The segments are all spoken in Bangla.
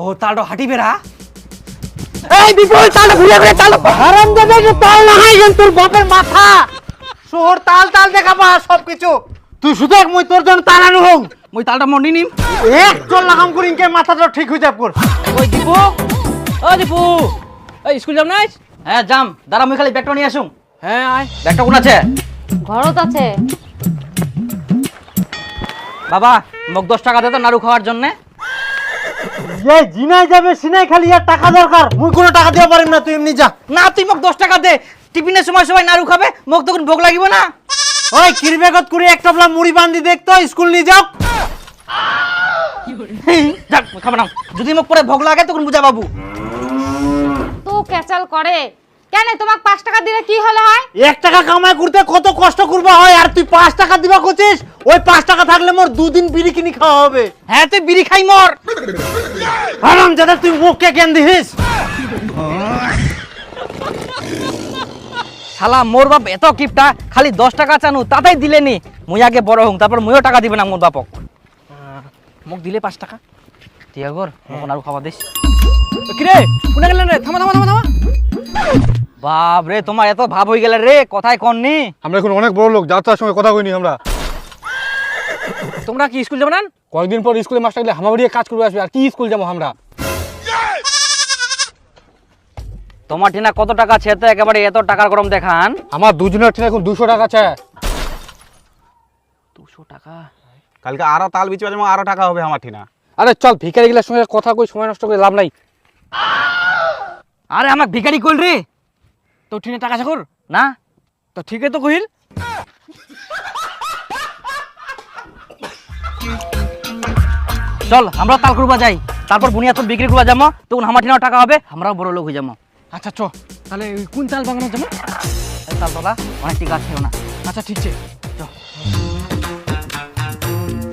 ও তালটা হাঁটি বেড়া। এই বিপুল তালটা ঘুরে ঘুরে তাল হারাম দেবে যে তাল না হয় তোর বাপের মাথা। শহর তাল তাল দেখাবা সব কিছু তুই শুধু এক মই তোর জন্য তাল আনু হোক মই তালটা মন্ডি নিম। এক চল লাগাম করি ইনকে মাথাটা ঠিক হয়ে যাব ওই দীপু ও দীপু। এই স্কুল যাম নাই হ্যাঁ যাম। দাঁড়া মুই খালি ব্যাগটা নিয়ে আসুম। হ্যাঁ আয়। ব্যাগটা কোন আছে? ঘরত আছে। বাবা মোক দশ টাকা দে তো নাড়ু খাওয়ার জন্য। যে জিনাই যাবে সিনাই খালি আর টাকা দরকার। মুই কোনো টাকা দিতে পারিম না তুই এমনি যা। না তুই মোক দশ টাকা দে। টিফিনের সময় সবাই নাড়ু খাবে মোক তখন ভোগ লাগিব না। ওই কিরবেগত করে একটা বলা মুড়ি বান্ধি দেখতো স্কুল নিয়ে যাও। যাক খাব না যদি মোক পরে ভোগ লাগে তখন বুঝা বাবু। তো ক্যাচাল করে। কেন তোমাক পাঁচ টাকা দিলে কি হলে হয়? এক টাকা কামাই করতে কত কষ্ট করবা হয়? আর তুই পাঁচ টাকা দিবা করছিস ওই পাঁচ টাকা থাকলে মোর দুদিন বিড়ি কিনি খাওয়া হবে। হ্যাঁ তুই বিড়ি খাই মর। আরাম যাতে তুই মুখকে কেন দিস। শালা মোর বাপ এত কিপটা খালি দশ টাকা চানু তাতেই দিলেনি। মুই আগে বড় হং তারপর মুইও টাকা দিবে না মোর বাপক। মোক দিলে পাঁচ টাকা? ঠিক আছে মোক আর খাওয়া দিস কিরে? কোনে গেলেন রে থামা থামা থামা। থামা বাপ রে তোমার এত ভাব হয়ে গেলে রে কথাই কননি আমরা এখন অনেক বড় লোক যাত্রার সঙ্গে কথা কইনি আমরা। তোমরা কি স্কুল যাবে না কয়েকদিন পর স্কুলে মাস্টার গেলে হামাবাড়িয়ে কাজ করবে আসবে আর কি স্কুল যাব আমরা? তোমার ঠিনা কত টাকা আছে? তো একেবারে এত টাকার গরম দেখান। আমার দুজনের ঠিক এখন দুশো টাকা আছে। দুশো টাকা? কালকে আরও তাল বিচে যেমন আরও টাকা হবে আমার ঠিনা আরে চল ভিখারি গেলার সঙ্গে কথা কই সময় নষ্ট করে লাভ নাই। আরে আমাক ভিখারি কইল রে। তো ঠিনে টাকা চাকর? না? তো ঠিকই তো কহিল। চল আমরা তাল করবা যাই। তারপর বুনিয়া তো বিক্রি করবা যাব তখন আমার ঠিনাও টাকা হবে আমরাও বড় লোক হয়ে যাব আচ্ছা চ। তাহলে কোন তাল বাগানো যাব? এই তাল তোলা অনেক টিকা আছে না। আচ্ছা ঠিক আছে।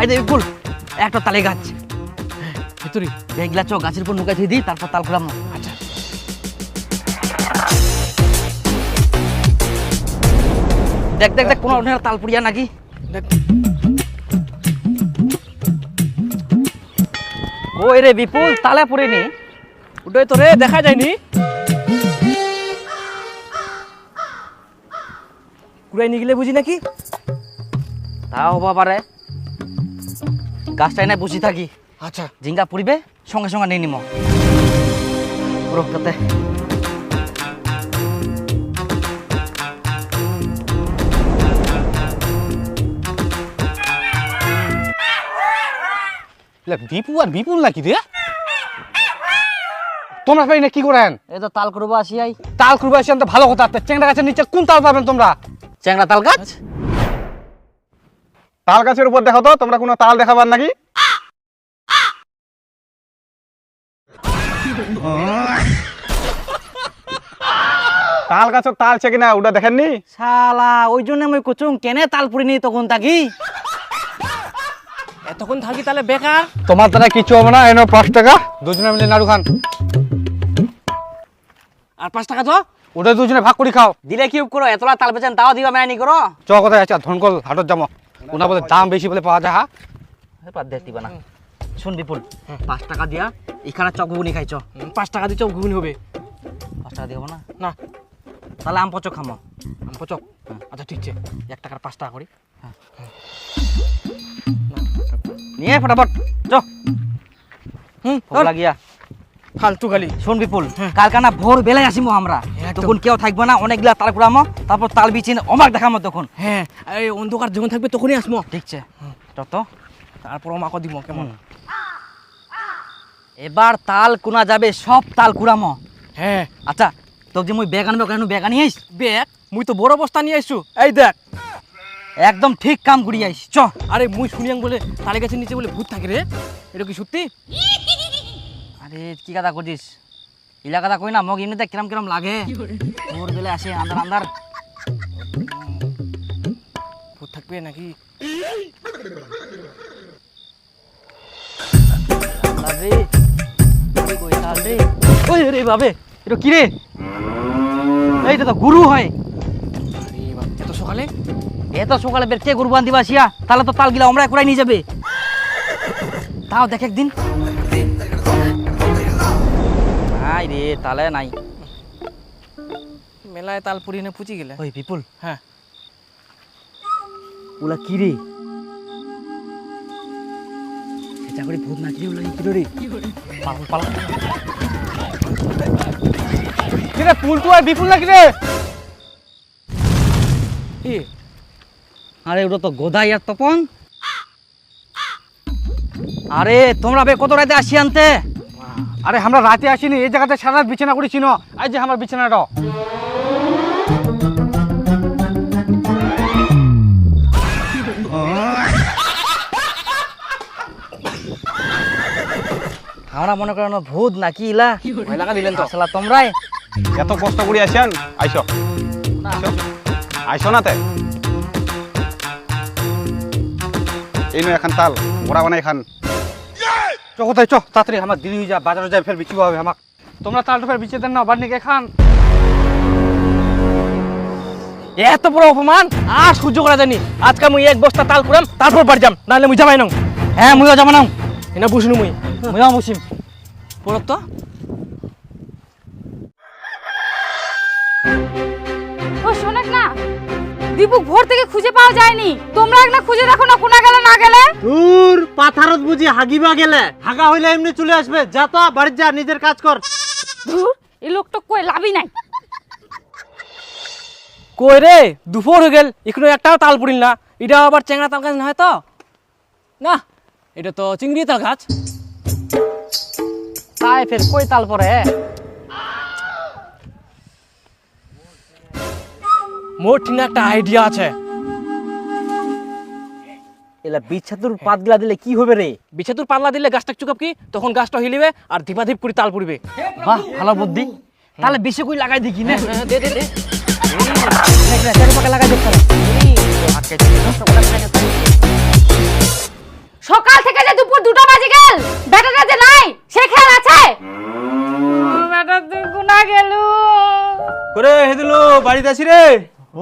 এই দেখ একটা তালে গাছ। ভিতরি। দেখলা চ গাছের উপর নুকা দিই, তারপর তাল খুলাম। আচ্ছা। দেখ দেখ দেখ, কোনো তাল পুড়িয়া নাকি? দেখ। ওই রে বিপুল, তালে পুড়েনি ওটাই তো রে, দেখা যায়নি। কুড়াই নিয়ে গেলে বুঝি নাকি? তাও হবা পারে গাছটা এনে বসে থাকি। আচ্ছা জিঙ্গা পুড়িবে? সঙ্গে সঙ্গে নিয়ে নিম। পুরো তাতে। বিপু আর বিপুল নাকি রে? তোমরা পাই না কি করেন এই তো তাল করব আসি আই। তাল করবে আসেন তো ভালো কথা চেংড়া গাছের নিচে কোন তাল পাবেন তোমরা? চ্যাংড়া তাল গাছ? তাল গাছের উপর দেখো তো তোমরা কোনো তাল দেখাবার নাকি? তাল গাছের তাল আছে কিনা ওটা দেখেননি? শালা ওই জন্য আমি কুচুং কেনে তাল পুড়িনি তখন তাকি এতক্ষণ থাকি তাহলে বেকার? তোমার দ্বারা কিছু হবে না এনো পাঁচ টাকা। দুজনে মিলে নাড়ু খান। আর পাঁচ টাকা তো ওটা দুজনে ভাগ করে খাও। দিলে কি করো এতলা তাল বেচেন তাও দিবা মেনি করো? চ কোথায় আছে? ধনকল হাটত যাব। ওনা বলে দাম বেশি বলে পাওয়া যায় হা? বাদ দে দিবা না। শুন বিপুল পাঁচ টাকা দিয়া এখানে চক ঘুগুনি খাইছ পাঁচ টাকা দিচ্ছ ঘুগনি হবে। পাঁচ টাকা দিব না? না। তাহলে আম পচক খামো। আম পচক? আচ্ছা ঠিক আছে। এক টাকার পাঁচ টাকা করি। নিয়ে ফটাফট চ। হুম লাগিয়া। ফালতু খালি শোন বিপুল কালকানা ভোর বেলায় আসিমো আমরা। একদম। তখন কেউ থাকবে না অনেকগুলা তাল কুড়ামো তারপর তাল বিচিন অমাক দেখামো তখন। হ্যাঁ এই অন্ধকার যখন থাকবে তখনই আসব। ঠিক আছে। যত তারপর আমাকে দিব কেমন? এবার তাল কোনা যাবে সব তাল কুড়ামো। হ্যাঁ। আচ্ছা তোকে যে মুই বেগ আনবে কেন বেগ আনি আইস? বেগ মুই তো বড় বস্তা নিয়ে আইসু। এই দেখ। একদম ঠিক কাম করি আইস চ। আরে মুই শুনিয়াং বলে তালে গাছের নিচে বলে ভূত থাকে রে। এটা কি সত্যি? আরে কি কথা করছিস ইলা কথা কই না মোক এমনিতে কিরম কিরম লাগে। ভোর বেলা? আসে আন্দার আন্দার ভূত থাকবে নাকি? রে ওই কই তাল রে। ওই রে বাবে এটা কি রে? এইটা তো গুরু হয়। আরে বাপ, এত সকালে। এত সকালে বের কে গরু বান্ধিবা আসিয়া তাহলে তো তাল গিলা আমরা একলাই নিয়ে যাবে। তাও দেখ একদিন। নাই রে তালে নাই। মেলায় তাল পুরি না পুচি গেলে। ওই বিপুল। হ্যাঁ। ওলা কি রে? সেটা করে ভূত নাকি ওলা কি রে? পালা পালা কিরে পুলটু আর বিপুল নাকি রে? কি আরে ওটা তো গোদাই আর তপন। আরে তোমরা বে কত রাতে আসি আনতে? আরে আমরা রাতে আসিনি এই জায়গাতে সারা বিছানা করেছি না। এই যে আমার বিছানাটা। আমরা মনে করেন ভূত নাকি ইলা? লাগা দিলেন তো। আসলা তোমরাই। এত কষ্ট করে আসেন আইসো। আইসো। না তে। এই নো এখন তাল বানাই খান। চ কোথায় চ তাড়াতাড়ি আমার হয়ে যা বাজারে যাই ফের বিক্রি হবে আমাক। তোমরা তালটা ফের বিচে দেন না নিয়ে খান। এত বড় অপমান আর সহ্য করা জানি আজকে মুই এক বস্তা তাল কুড়াম তারপর বাড়ি যাম নাহলে মুই যাবাই নং হ্যাঁ মুইও যাব না এনা বুঝনু মুই। মুইও মুসিম পড়ত তো। ও শোনেন না দীপু ভোর থেকে খুঁজে পাওয়া যায়নি। তোমরা একটা খুঁজে দেখো না কোনা গেলে না গেলে? দূর পাথারত বুঝি হাগিবা গেলে। হাগা হইলে এমনি চলে আসবে। যা তো বাড়ি যা নিজের কাজ কর। ধুর এই লোকটা কই লাভই নাই। কই রে দুপুর হয়ে গেল। এখনও একটাও তাল পড়িল না। এটা আবার চেংড়া তাল গাছ না হয় তো? না এটা তো চিংড়ি তাল গাছ। তাই ফের কই তাল পরে মোর একটা আইডিয়া আছে। এলা বিচ্ছাতুর পাত গিলা দিলে কি হবে রে? বিছেতুর পাল্লা দিলে গাছটা চুকাপ কি? তখন গাছটা হিলিবে আর ধীপাধীপ করে তাল পড়বে। বাহ ভালো বুদ্ধি। তাহলে বেশি কই লাগাই দেখি না। হ্যাঁ, দে দে দে। লাগাই দেখতে সকাল থেকে যে দুপুর দুটো বাজে গেল বেটাটা যে নাই সে খেয়াল আছে? বেটা তুই কোনা গেলু। করে হেদিলো বাড়িতে আছি রে?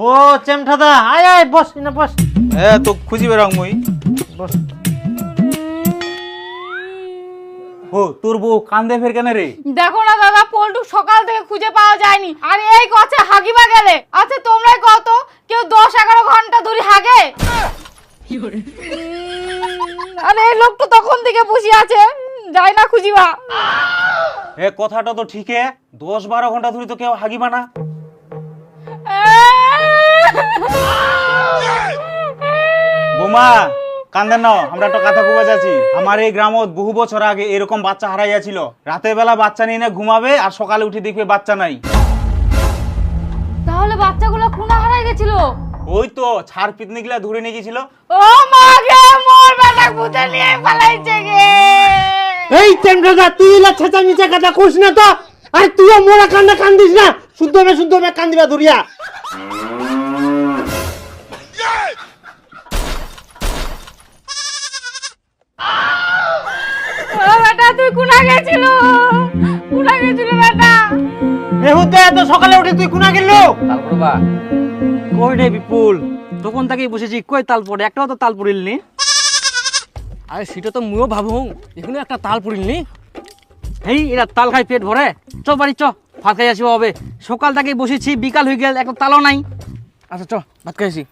ও চেমঠাদা আয় আয় বস না বস। এ তো খুঁজি বেরাং মুই। বস। ও তোর বউ কান্দে ফের কেন রে? দেখো না দাদা পল্টু সকাল থেকে খুঁজে পাওয়া যায়নি। আর এই গছে হাগিবা গেলে? আচ্ছা তোমরাই কত কেউ দশ এগারো ঘণ্টা ধরে হাগে? উম, আরে এই লোক তো তখন থেকে বসে আছে। যাই না খুঁজিবা এ কথাটা তো ঠিক দশ বারো ঘণ্টা ধরে তো কেউ হাগিবা না। বোমা কান্দেন না আমরা একটা কথা কুবা যাচ্ছি আমার এই গ্রামত বহু বছর আগে এরকম বাচ্চা হারাইয়াছিল। রাতের বেলা বাচ্চা নিয়ে না ঘুমাবে আর সকালে উঠে দেখবে বাচ্চা নাই। তাহলে বাচ্চাগুলো খুনা হারাই গেছিল? ওই তো ছাড় পিতনি গুলা ধরে নিয়ে গেছিল ও মা গে মোর বেটা ভূতে নিয়ে পালাইছে গে। এই চেমঠাদা তুই ইলা ছেঁচা মিচা কথা কইস না তো। আরে তুইও মোরা কান্না কান্দিস না। শুদ্ধ মে শুদ্ধ হবে কান্দিবা ধরিয়া। ও বেটা তুই কোনা গেছিল? কোনা গেছিল বেটা? এহুতে এত সকালে উঠে তুই কোনা গেল? তাল পড়বা রে বিপুল? তখন থেকেই বসেছি কই তাল পড়ে একটাও তো তাল পড়িল নি আরে সেটা তো মুও ভাবু এখনও একটা তাল পড়িল নি হেই এরা তাল খাই পেট ভরে। চ বাড়ি চ ভাত খাই আসিব হবে সকাল থেকেই বসেছি বিকাল হয়ে গেল একটা তালও নাই। আচ্ছা চ ভাত খাইছি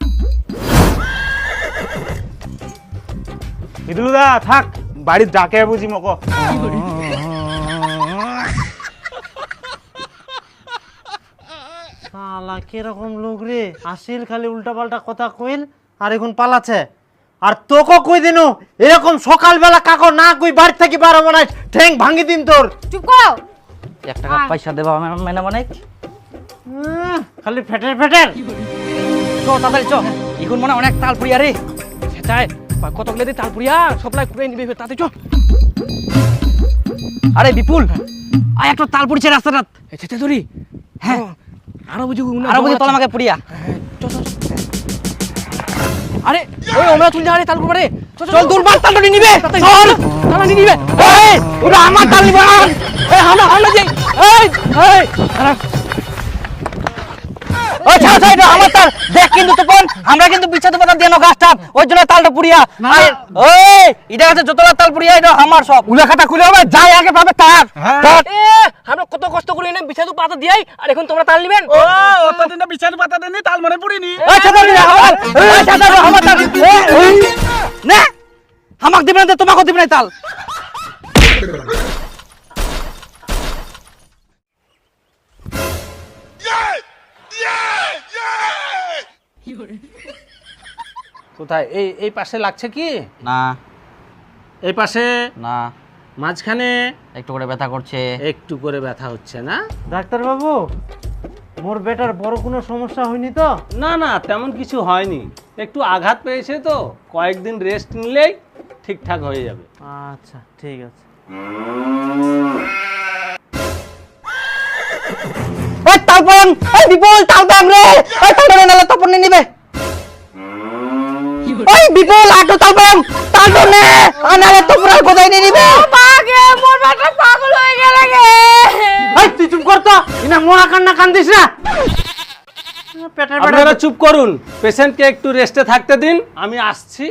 ইদুলু দা থাক বাড়ির ডাকে বুঝি মক। শালা কীরকম লোক রে? আসিল খালি উল্টা পাল্টা কথা কইল আর এখন পালাচ্ছে। আর তোকে কই দিনু? এরকম সকালবেলা কাকো না কই বাড়ি থেকে বারো বানাই ঠ্যাং ভাঙি দিন তোর। চুপ করো। এক টাকা পয়সা দেবা আমার মেনা মানে? খালি ফেটের ফেটের। চ তাড়াতাড়ি চ। এখন মনে অনেক তাল পড়িয়া রে সেটাই কত গেলে তাল পুরিয়া সপ্লাই করে নিবি তাতে চ। আরে বিপুল আয় একটা তাল পড়ছে রাস্তাটা সেটা ধরি। হ্যাঁ। আরও বুঝি আরও বুঝি তলা আমাকে পুড়িয়া। আরে ওই আমরা চলে যাবে তাল করে চল দূর তাল নিবে চল। তালা নিবে। এই ওটা আমার তাল নিবে এই আমরা আমরা যাই এই এই এটা আমার তাল দেখ কিন্তু তপন আমরা কিন্তু বিচ্ছাদ পাতা দিয়ে গাছটা ওই জন্য তালটা পুড়িয়া। আরে, ওই এটা আছে যতলা তাল পুড়িয়া এটা আমার সব। উলা খুলে হবে যাই আগে পাবে তার। তার। আমরা কত কষ্ট করে বিচ্ছাদ পাতা দিয়াই আর এখন তোমরা তাল নিবেন। ও অতদিন বিচার পাতা দেনি তাল মনে পড়িনি। আমার তাল নে আমাক দিবেন না তোমাকে দিবেন না তাল। কোথায়? এই এই পাশে লাগছে কি? না। এই পাশে? না। মাঝখানে? একটু করে ব্যথা করছে। একটু করে ব্যথা হচ্ছে না? ডাক্তার বাবু মোর বেটার বড় কোনো সমস্যা হয়নি তো? না না তেমন কিছু হয়নি। একটু আঘাত পেয়েছে তো কয়েকদিন রেস্ট নিলেই ঠিকঠাক হয়ে যাবে। আচ্ছা ঠিক আছে। ওই তালপন ওই বিপুল তালপন রে ওই তালপন নালে তপন নিবে। ওই বিপুল আটো নে নিবে। পাগে মোর বেটা পাগল হয়ে গেলে গে। এই তুই চুপ কর তো ইনা মহা কান্না কান্দিস না। আপনারা চুপ করুন পেশেন্টকে একটু রেস্টে থাকতে দিন আমি আসছি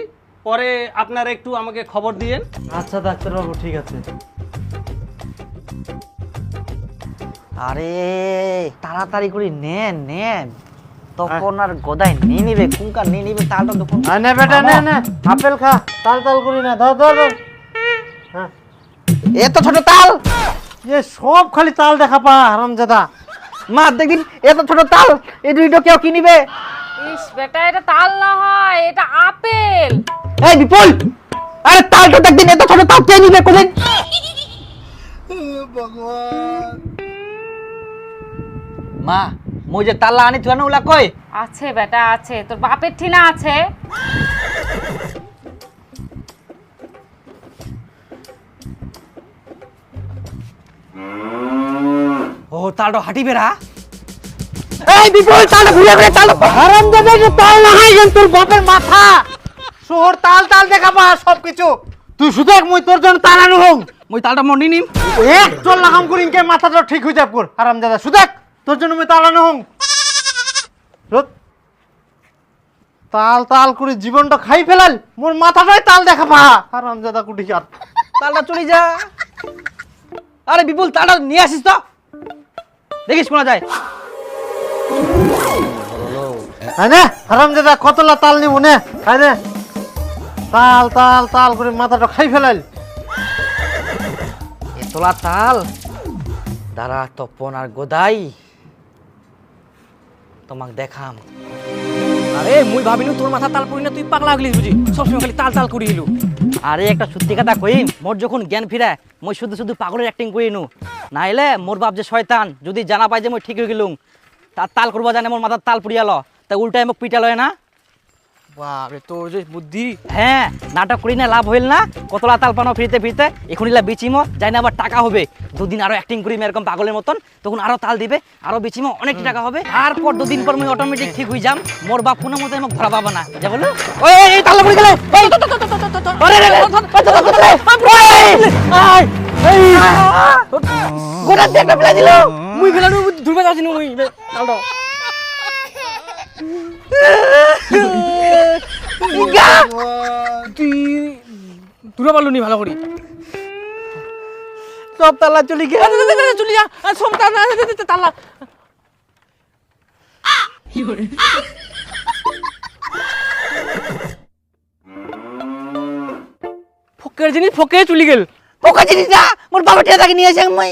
পরে আপনারা একটু আমাকে খবর দিয়েন। আচ্ছা ডাক্তারবাবু ঠিক আছে। আরে তাড়াতাড়ি করে নেন নেন। তখন আর গোদায় নিয়ে নিবে কুঙ্কা নিয়ে নিবে তালটা তখন নে বেটা নে নে আপেল খা তাল তাল করি না ধর ধর হ্যাঁ। এত ছোট তাল। এ সব খালি তাল দেখা পা হারামজাদা। মা দেখদিন এত ছোট তাল এই দুইটা কেউ কি নিবে? ইস বেটা এটা তাল না হয় এটা আপেল। এই বিপুল আরে তালটা দেখদিন এত ছোট তাল কে নিবে কোদিন মা মই যে তালা আনি তুই উলা কই? আছে বেটা আছে। তোর বাপের ঠিনা আছে। ও তালটা হাঁটি বেড়া। এই বিপুল তালটা ঘুরে ঘুরে তাল হারামজাদা এটা তাল না হয় যেন তোর বাপের মাথা। শহর তাল তাল দেখা পা সব কিছু তুই শুধু এক মুই তোর জন্য তাল আনু হোক মই তালটা মন্ডি নিম। এক চল লাগাম করি ইনকে মাথাটা ঠিক হয়ে যাব কর। হারামজাদা শুধু এক। তোর জন্য মুই তাল আনু হোক রোদ। তাল তাল করে জীবনটা খাই ফেলাল। মোর মাথাটাই তাল দেখা পা। হারামজাদা কুটি আর তালটা চলে যা। আরে বিপুল, তালটা নিয়ে আসিস তো। দেখিস শোনা যায়। হ্যাঁ না কতলা তাল নিব নে। খাই নে। তাল তাল তাল করে মাথাটা খাই ফেলাল। এতলা তাল, দাঁড়া, তপন আর গোদাই। তোমাক দেখাম। আরে, মুই ভাবিনু তোর মাথা তাল পড়ি না, তুই পাগলা হগলিস বুঝি। সবসময় খালি তাল তাল করি এলু। আরে, একটা সত্যি কথা কইম, মোর যখন জ্ঞান ফিরায়, মই শুধু শুধু পাগলের অ্যাক্টিং করি নু নাইলে মোর বাপ যে শয়তান, যদি জানা পাই যে মই ঠিক হয়ে গেলুম, তার তাল করবা জানে মোর মাথার তাল পুড়িয়াল তা উল্টায় মোক পিটালয় না। বাপরে তোর যে বুদ্ধি হ্যাঁ নাটক করি না লাভ হইল না কতলা তাল পানো ফিরতে ফিরতে এখনইলা বিচিমো যাই না আবার টাকা হবে দুদিন আরও অ্যাক্টিং করি এরকম পাগলের মতন তখন আরও তাল দিবে আরও বিচিমো অনেক টাকা হবে তারপর দুদিন পর মুই অটোমেটিক ঠিক হয়ে যাম মোর বাপ কোনো মতে মোক ধরা পাবা না যা বলো ওই এই তাল পড়ে গেলে এই, আরে, আরে, আরে, ওই, এই, এই, গোটা দিয়ে একটা ফেলে দিল মুই ফেলানু ধুরবে যাচ্ছি মুই তালটা তুই দূরে পারলু নি ভালো করি। সব তালা চলে গেল। চলি যা। সব তাল ফকের জিনিস ফকে চলি গেল। পোকা জিনিস না মোর বাবা টিয়া তাকে নিয়ে আসে আমি।